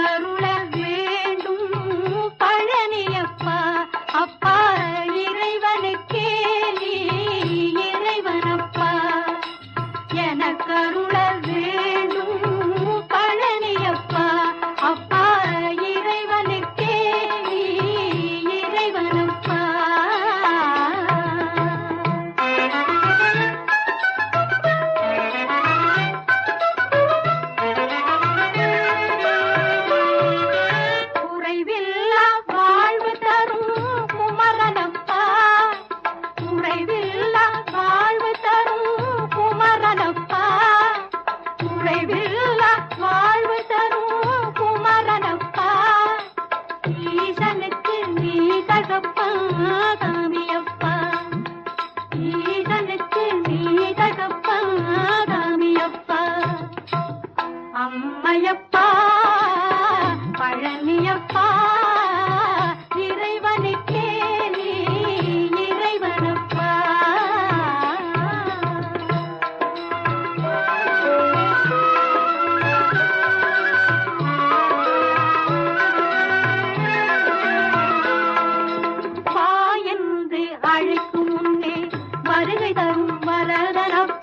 கருளை அம்மையப்பா பழனியப்பா இறைவனுக்கே நீ இறைவனப்பா. பா என்று அழைக்கும் முன்னே வருகை தரும் வரதனப்பா